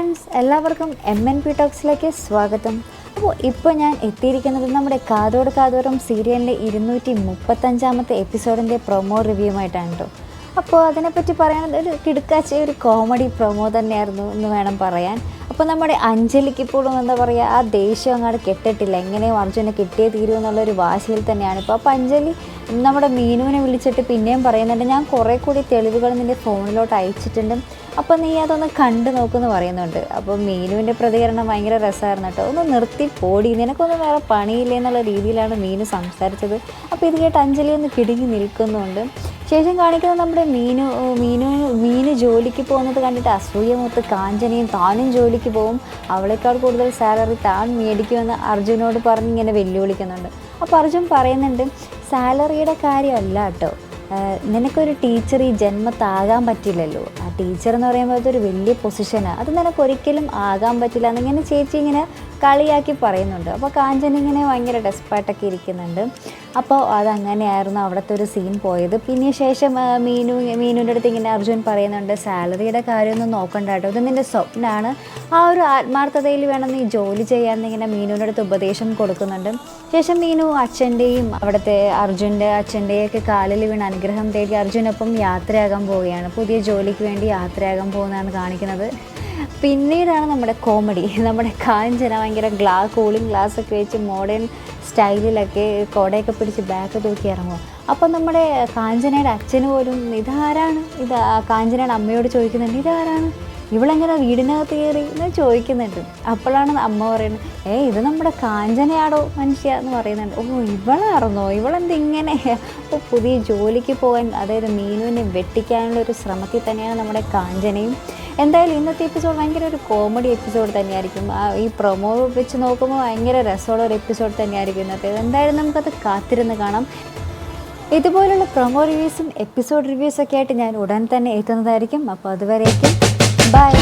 എല്ലാവർക്കും M N P ടോക്സിലേക്ക് സ്വാഗതം. അപ്പോൾ ഇപ്പോൾ ഞാൻ എത്തിയിരിക്കുന്നത് നമ്മുടെ കാതോട് കാതോറും സീരിയലിന്റെ ഇരുന്നൂറ്റി മുപ്പത്തഞ്ചാമത്തെ എപ്പിസോഡിന്റെ പ്രൊമോ റിവ്യൂമായിട്ടാണ് കേട്ടോ. അപ്പോൾ അതിനെപ്പറ്റി പറയുന്നത് ഒരു കിടുക്കാച്ച ഒരു കോമഡി പ്രൊമോ തന്നെയായിരുന്നു എന്ന് വേണം പറയാൻ. അപ്പോൾ നമ്മുടെ അഞ്ജലിക്ക് ഇപ്പോഴും എന്താ പറയുക ആ ദേഷ്യം അങ്ങോട്ട് കെട്ടിട്ടില്ല. എങ്ങനെയും അർജുനെ കിട്ടിയേ തീരൂ എന്നുള്ളൊരു വാശിയിൽ തന്നെയാണ്. ഇപ്പോൾ അപ്പോൾ അഞ്ജലി നമ്മുടെ മീനുവിനെ വിളിച്ചിട്ട് പിന്നെയും പറയുന്നുണ്ട്. ഞാൻ കുറേ കൂടി തെളിവുകൾ നിന്റെ ഫോണിലോട്ട് അയച്ചിട്ടുണ്ട്. അപ്പോൾ നീ അതൊന്ന് കണ്ടു നോക്കുമെന്ന് പറയുന്നുണ്ട്. അപ്പോൾ മീനുവിന്റെ പ്രതികരണം ഭയങ്കര രസമായിരുന്നു കേട്ടോ. ഒന്ന് നിർത്തി പോടി. നിനക്കൊന്നും വേറെ പണിയില്ല എന്നുള്ള രീതിയിലാണ് മീനു സംസാരിച്ചത്. അപ്പോൾ ഇത് കേട്ട് അഞ്ജലി ഒന്ന് കിടുങ്ങി നിൽക്കുന്നുണ്ട്. ശേഷം കാണിക്കുന്നത് നമ്മുടെ മീനു മീനു മീനു ജോലിക്ക് പോകുന്നത് കണ്ടിട്ട് അസൂയമൊത്ത് കാഞ്ചനയും താനും ജോലിക്ക് പോകും. അവളേക്കാൾ കൂടുതൽ സാലറി താൻ മേടിക്കുമെന്ന് അർജുനോട് പറഞ്ഞ് ഇങ്ങനെ വെല്ലുവിളിക്കുന്നുണ്ട്. അപ്പോൾ അർജുൻ പറയുന്നുണ്ട് സാലറിയുടെ കാര്യമല്ല കേട്ടോ. നിനക്കൊരു ടീച്ചർ ഈ ജന്മത്താകാൻ പറ്റില്ലല്ലോ. ടീച്ചർ എന്ന് പറയുമ്പോൾ അതൊരു വലിയ പൊസിഷനാണ് അത് നിനക്ക് ഒരിക്കലും ആകാൻ പറ്റില്ല എന്നിങ്ങനെ ചേച്ചി ഇങ്ങനെ കളിയാക്കി പറയുന്നുണ്ട്. അപ്പോൾ കാഞ്ചന ഇങ്ങനെ ഭയങ്കര ഡെസ്പായിട്ടൊക്കെ ഇരിക്കുന്നുണ്ട്. അപ്പോൾ അതങ്ങനെയായിരുന്നു അവിടുത്തെ ഒരു സീൻ പോയത്. പിന്നെ ശേഷം മീനു മീനുവിന്റെ അടുത്ത് ഇങ്ങനെ അർജുൻ പറയുന്നുണ്ട് സാലറിയുടെ കാര്യമൊന്നും നോക്കണ്ട കേട്ടോ. ഇത് നിന്റെ സ്വപ്നമാണ് ആ ഒരു ആത്മാർത്ഥതയിൽ വേണം നീ ജോലി ചെയ്യാൻ ഇങ്ങനെ മീനുവിന്റെ അടുത്ത് ഉപദേശം കൊടുക്കുന്നുണ്ട്. ശേഷം മീനു അച്ഛന്റെയും അവിടുത്തെ അർജുന്റെ അച്ഛന്റെയും ഒക്കെ കാലിൽ വീണ് അനുഗ്രഹം തേടി അർജുനൊപ്പം യാത്രയാകാൻ പോവുകയാണ്. പുതിയ ജോലിക്ക് വേണ്ടി യാത്രയാകാൻ പോകുന്നതാണ് കാണിക്കുന്നത്. പിന്നീടാണ് നമ്മുടെ കോമഡി. നമ്മുടെ കാഞ്ചന ഭയങ്കര ഗ്ലാ കൂളിംഗ് ഗ്ലാസ് ഒക്കെ വെച്ച് മോഡേൺ സ്റ്റൈലിലൊക്കെ കോടയൊക്കെ പിടിച്ച് ബാക്ക് തൂക്കി ഇറങ്ങും. അപ്പം നമ്മുടെ കാഞ്ചനയുടെ അച്ഛന് പോലും ഇതാരാണ്? ഇത് കാഞ്ചനയുടെ അമ്മയോട് ചോദിക്കുന്നുണ്ട് ഇതാരാണ്? ഇവളെങ്ങനെ വീടിനകത്ത് കയറി? എന്ന് ചോദിക്കുന്നുണ്ട്. അപ്പോഴാണ് അമ്മ പറയുന്നത് ഏ ഇത് നമ്മുടെ കാഞ്ചനയാടോ മനുഷ്യ എന്ന് പറയുന്നുണ്ട്. ഓ ഇവളായിരുന്നോ? ഇവളെന്ത് ഇങ്ങനെ അപ്പോൾ പുതിയ ജോലിക്ക് പോകാൻ അതായത് മീനുവിനെ വെട്ടിക്കാനുള്ള ഒരു ശ്രമത്തിൽ തന്നെയാണ് നമ്മുടെ കാഞ്ചനയും. എന്തായാലും ഇന്നത്തെ എപ്പിസോഡ് ഭയങ്കര ഒരു കോമഡി എപ്പിസോഡ് തന്നെയായിരിക്കും. ആ ഈ പ്രൊമോ വെച്ച് നോക്കുമ്പോൾ ഭയങ്കര രസമുള്ള ഒരു എപ്പിസോഡ് തന്നെയായിരിക്കും ഇന്നത്തെ എന്തായാലും നമുക്കത് കാത്തിരുന്ന് കാണാം. ഇതുപോലുള്ള പ്രൊമോ റിവ്യൂസും എപ്പിസോഡ് റിവ്യൂസൊക്കെ ആയിട്ട് ഞാൻ ഉടൻ തന്നെ എത്തുന്നതായിരിക്കും. അപ്പോൾ അതുവരേക്കും ബൈ